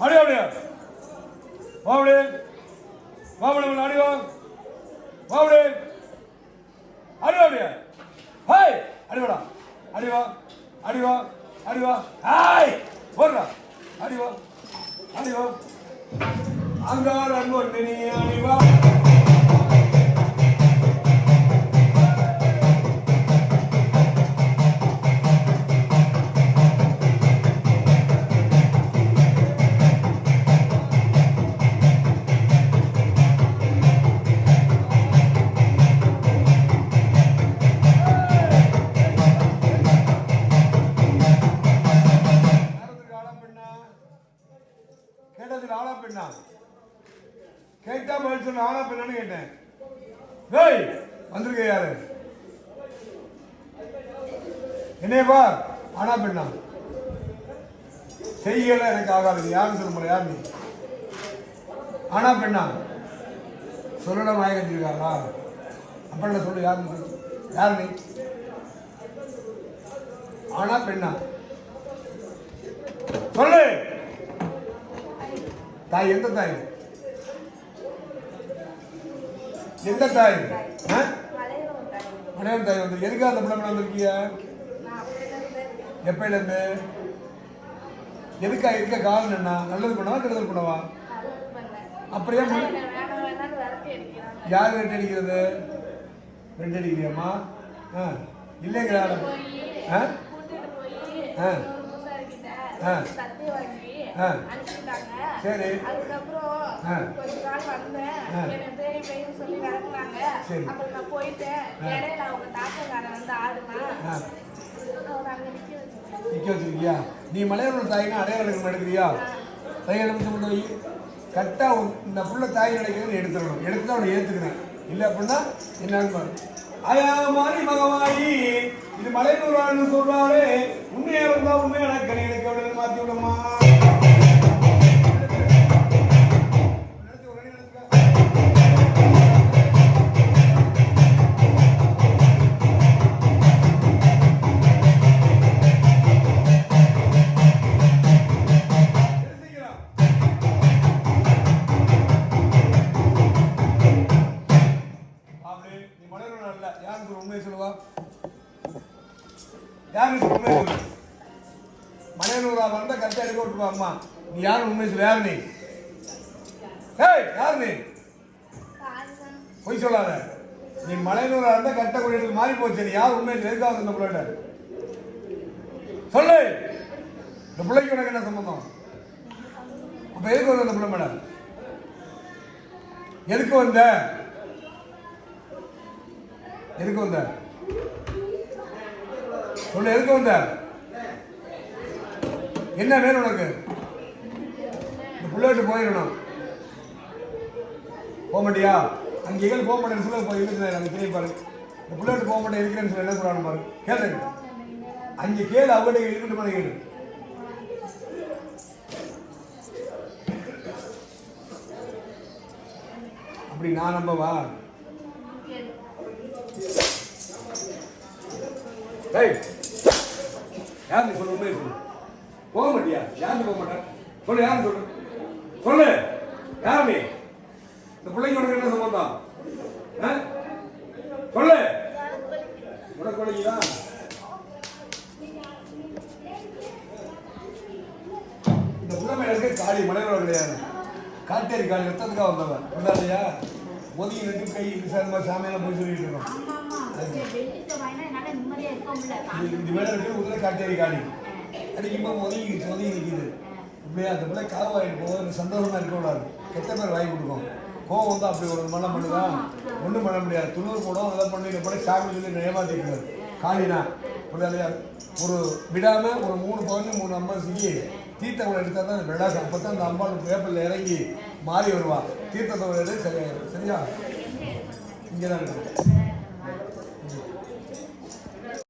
அப்படியே அப்படியே வா அப்படியே வா மேடம் அடி அப்படியே ஹாய். அடிவாடா அடிவா அடிவா அடிவா ஹாய். போடுறா அடிவா அடிவா அங்கார் அன்பு நீ கேட்டதுக்கு ஆளா பெண்ணா? கேட்டா பதில் சொன்ன ஆளா பெண்ணான்னு கேட்டேன். டேய் வந்திருக்க யாரு? என்னைய பார் ஆனா பெண்ணா. செய்யல எனக்கு ஆகாது யாருன்னு சொல்ல முடியும் யார் நீ. ஆனா பெண்ணா. சொல்லட வாய் கட்டிருக்காரா அப்படி சொல்லு யாருன்னு யார் நீ? ஆனா பெண்ணா. சொல்லு. தாய் எந்த தாய்? எந்த தாய்? ஆ? தாய் வந்து எதுக்காக அந்த பிள்ளை வந்திருக்கிய எப்பையில எதுக்காக எதுக்கா இருக்க காரணம் என்ன? நல்லது பண்ணவா கெடுதல் பண்ணவா? அப்படியே யார் ரெண்டு அடிக்கிறது? ரெண்டு அடிக்கிறியாம்மா? ஆ இல்லைங்களா? ஆ? ஆ. ஆ. ஆ. சரி. அதுக்கப்புறம். கொஞ்ச நாள் வந்தேன். என்னை தேடி போயின்னு சொல்லி நடக்குனாங்க சரி. அப்புறம் நான் போயிட்டேன் ஆ. இடையில அவங்க தாத்தக்காரன் வந்து ஆடுனா ஆ. அவர் அங்க நிக்க வச்சு நிக்க வச்சிருக்கியா? நீ மலையாள தாய்னா அடையாளம் எடுக்க எடுக்கிறியா தையல் கொண்டு போய் கரெக்டாக இந்த புள்ள தாய் நினைக்கிறது எடுத்துடணும். எடுத்து அவனை ஏற்றுக்கிறேன் இல்லை அப்படின்னா என்னன்னு பாரு. அயா மாறி மகமாயி இது மலைநூறான்னு சொல்றாரு உண்மையா இருந்தா உண்மை எனக்கு எனக்கு மாத்தி விடுமா நீ மலையூர் யாருக்கு ஒரு உண்மையை சொல்லுவா? யாருக்கு உண்மை சொல்லு? மலையனூரா வந்தா கரெக்டா எடுக்க விட்டுருவா அம்மா. நீ யாரு உண்மை சொல்லு? யாரு நீ? ஏய் யார் நீ? பொய் சொல்லாத. நீ மலையனூரா இருந்தா கரெக்டா கொண்டு மாறி போச்சு. நீ யார் உண்மை எதுக்காக இந்த பிள்ளை சொல்லு. இந்த பிள்ளைக்கு உனக்கு என்ன சம்பந்தம்? அப்ப எதுக்கு வந்த இந்த பிள்ளை மேடம் எதுக்கு வந்த? எதுக்கு வந்த? சொல்லு எதுக்கு வந்த? என்ன வேணும் உனக்கு? இந்த புள்ள போயிடணும் போக மாட்டியா? அங்கே எங்கே போக மாட்டேன்னு சொல்ல இருக்குது எனக்கு தெரிய பாரு. இந்த புள்ளட்டு போக மாட்டேன் இருக்கிறேன்னு சொல்லி என்ன சொல்றாங்க பாரு. கேளுங்க அங்கே கேளு அவங்கள்ட்ட இருக்கட்டும் பண்ணி கேளு. அப்படி நான் நம்பவா? டேய் யாருக்கு நீ சொல்லு உண்மையை சொல்லு. போக மாட்டியா? யாருக்கு போக மாட்டேன் சொல்லு யாரும் சொல்லு. சொல்லு. யார்? இந்த பிள்ளைங்க உனக்கு என்ன சம்பந்தம்? ஆ? சொல்லு. உனக்கு வலிக்குதா இந்த புலமை எனக்கு காளி மலைவரம் கிடையாது. காட்டேரி காளி ரத்தத்துக்காக வந்தவன். வந்தாலையா ஒதுங்கி நின்று கை விசாரமா சாமியெல்லாம் போய் சொல்லிட்டு இருக்கோம் இது இது மேல இருக்கு உள்ள காட்டேரி காளி அடிக்கும்போது ஒதுங்கி ஒதுங்கி நிற்கிது இப்படியா அந்த பிள்ளை காவாயிட்டு போகும் எனக்கு சந்தோஷமா இருக்கக்கூடாது கெட்ட பேர் வாங்கி கொடுக்கும். கோவம் வந்து அப்படி ஒரு மனம் பண்ணுதா? ஒன்றும் பண்ண முடியாது. துணூர் போடும். அதெல்லாம் பண்ணி இந்த பிள்ளை சாமி சொல்லி ஏமாத்திக்கிறார் காளினா ஒரு விடாம ஒரு மூணு பவுன் மூணு அம்மாசிக்கு தீர்த்தவளை எடுத்தா தான் விழா அப்போ தான் அந்த அம்பாள் வேப்பில் இறங்கி மாறி வருவா. தீர்த்தத்தை எடுத்து சரியாயிரும் சரியா? இங்கே தான்